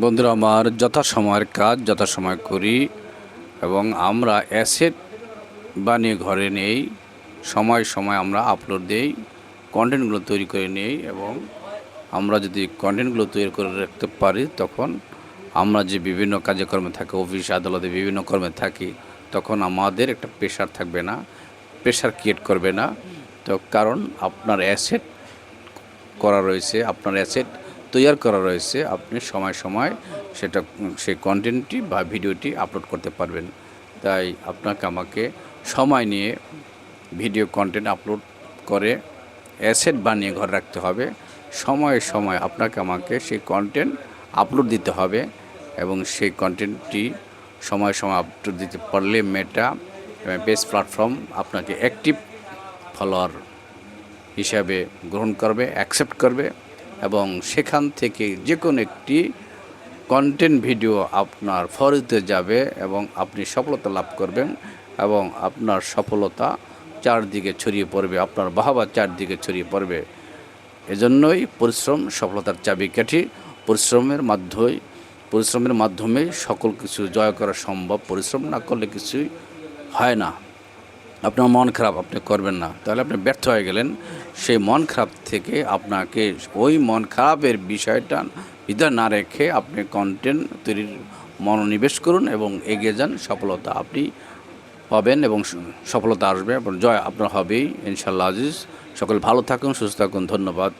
বন্ধুরা, আমার যথাসময়ের কাজ যথাসময় করি এবং আমরা অ্যাসেট বানিয়ে ঘরে নেই, সময় সময় আমরা আপলোড দেই, কন্টেন্টগুলো তৈরি করে নেই এবং আমরা যদি কন্টেন্টগুলো তৈরি করে রাখতে পারি, তখন আমরা যে বিভিন্ন কাজকর্মে থাকি, অফিস, আদালতে বিভিন্ন কর্মে থাকি, তখন আমাদের একটা প্রেশার থাকবে না প্রেশার ক্রিয়েট করবে না। তো কারণ আপনার অ্যাসেট করা রয়েছে, আপনার অ্যাসেট তৈরি করা রয়েছে, আপনি সময় সময় সেটা, সেই কন্টেন্টটি বা ভিডিওটি আপলোড করতে পারবেন। তাই আপনাকে আমাকে সময় নিয়ে ভিডিও কন্টেন্ট আপলোড করে অ্যাসেট বানিয়ে ঘর রাখতে হবে। সময়ে সময় আপনাকে আমাকে সেই কন্টেন্ট আপলোড দিতে হবে এবং সেই কন্টেন্টটি সময় সময় আপলোড দিতে পারলে মেটা বেস্ট প্ল্যাটফর্ম আপনাকে অ্যাক্টিভ ফলোয়ার হিসাবে গ্রহণ করবে অ্যাকসেপ্ট করবে। এবং সেখান থেকে যে কোনো একটি কন্টেন্ট ভিডিও আপনার ফরিতে যাবে এবং আপনি সফলতা লাভ করবেন এবং আপনার সফলতা চারদিকে ছড়িয়ে পড়বে, আপনার বাহবা চারদিকে ছড়িয়ে পড়বে। এজন্যই পরিশ্রম সফলতার চাবিকাঠি। পরিশ্রমের মাধ্যমে পরিশ্রমের মাধ্যমে সকল কিছু জয় করা সম্ভব। পরিশ্রম না করলে কিছুই হয় না। আপনার মন খারাপ, আপনি করবেন না। তাহলে আপনি ব্যর্থ হয়ে গেলেন। সেই মন খারাপ থেকে আপনাকে ওই মন খারাপের বিষয়টা বিদায় না রেখে আপনি কন্টেন্ট তৈরির মনোনিবেশ করুন এবং এগিয়ে যান, সফলতা আপনি পাবেন এবং সফলতা আসবে। এবং জয় আপনার হবেই। ইনশাল্লাহ আজিজ। সকল ভালো থাকুন, সুস্থ থাকুন। ধন্যবাদ।